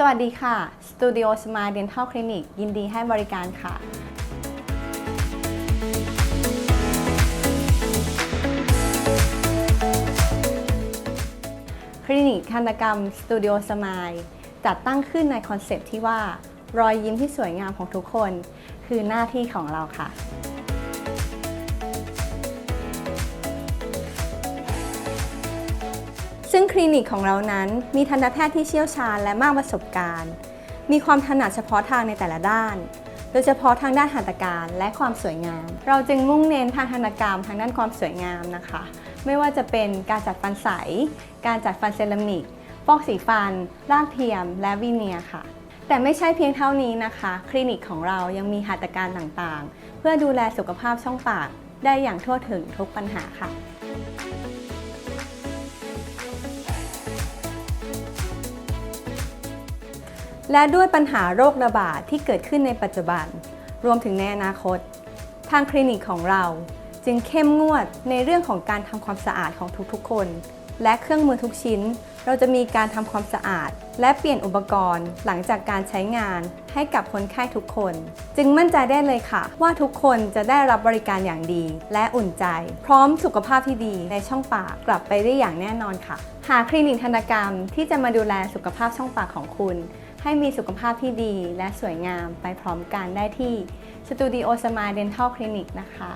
สวัสดีค่ะ Studio Smile Dental Clinic ยินดีให้บริการค่ะ คลินิกทันตกรรม Studio Smile จัดตั้งขึ้นในคอนเซปที่ว่า รอยยิ้มที่สวยงามของทุกคน คือหน้าที่ของเราค่ะ ซึ่งคลินิกของเรานั้นมีทันตแพทย์ที่เชี่ยวชาญและมากประสบการณ์ มีความถนัดเฉพาะทางในแต่ละด้าน โดยเฉพาะทางด้านหัตถการและความสวยงาม เราจึงมุ่งเน้นทางทันกรรมทางด้านความสวยงามนะคะ ไม่ว่าจะเป็นการจัดฟันใส การจัดฟันเซรามิกฟอกสีฟันรากเทียม และวีเนียร์ค่ะ แต่ไม่ใช่เพียงเท่านี้นะคะ คลินิกของเรายังมีหัตถการต่างๆ เพื่อดูแลสุขภาพช่องปากได้อย่างทั่วถึงทุกปัญหาค่ะ และด้วยปัญหาโรคระบาดที่เกิดขึ้นในปัจจุบัน รวมถึงในอนาคต ทางคลินิกของเรา จึงเข้มงวดในเรื่องของการทำความสะอาดของทุกๆคน และเครื่องมือทุกชิ้น เราจะมีการทำความสะอาด และเปลี่ยนอุปกรณ์หลังจากการใช้งานให้กับคนไข้ทุกคน จึงมั่นใจได้เลยค่ะ ว่าทุกคนจะได้รับบริการอย่างดี และอุ่นใจ พร้อมสุขภาพที่ดี ในช่องปากกลับไปได้อย่างแน่นอนค่ะ หาคลินิกทันตกรรมที่จะมาดูแลสุขภาพช่องปากของคุณ ให้มีสุขภาพที่ดีและสวยงามไปพร้อมกันได้ที่สตูดิโอสมาเดนทัลคลินิกนะคะ